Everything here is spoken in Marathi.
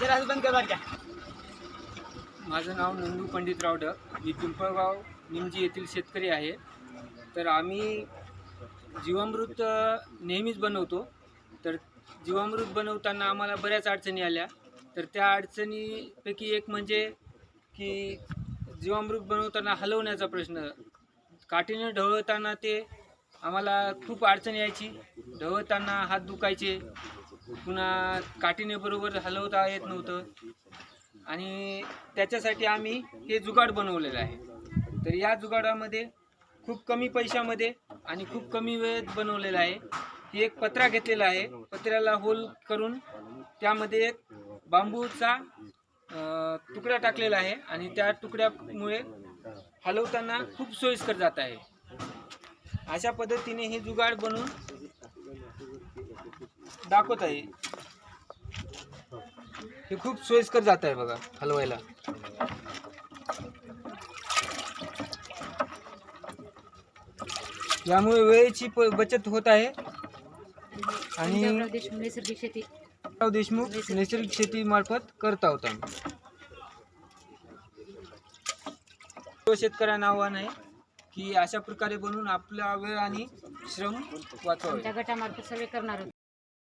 जरा असं बंद कर बरं माझं नाव नंदू पंडितराव डक मी पिंपळगाव निमजी येथील शेतकरी आहे. तर आम्ही जीवामृत नेहमीच बनवतो. तर जीवामृत बनवताना आम्हाला बऱ्याच अडचणी आल्या. तर त्या अडचणीपैकी एक म्हणजे की जीवामृत बनवताना हलवण्याचा प्रश्न. काठीने ढवळताना ते आम्हाला खूप अडचण यायची. ढवळताना हात दुखायचे. पुन्हा काठीने बरोबर हलवता येत नव्हतं. आणि त्याच्यासाठी आम्ही हे जुगाड बनवलेलं आहे. तर या जुगाडामध्ये खूप कमी पैशामध्ये आणि खूप कमी वेळेत बनवलेलं आहे. ही एक पत्रा घेतलेला आहे. पत्र्याला होल करून त्यामध्ये एक बांबूचा तुकडा टाकलेला आहे आणि त्या तुकड्यामुळे हलवताना खूप सोयीस्कर जात आहे. अशा पद्धतीने हे जुगाड बनवून दाखवत आहे. हे खूप सोयीस्कर जात आहे बघा हलवायला. यामुळे वेळेची बचत होत आहे. आणि देशमुख नैसर्गिक शेती. राव देशमुख नैसर्गिक शेती मार्फत करत आम्ही. सर्व शेतकऱ्यांना आव्हान आहे की अशा प्रकारे बनवून आपला वेळ आणि श्रम वाचवावे. गटामार्फत सर्वे करणार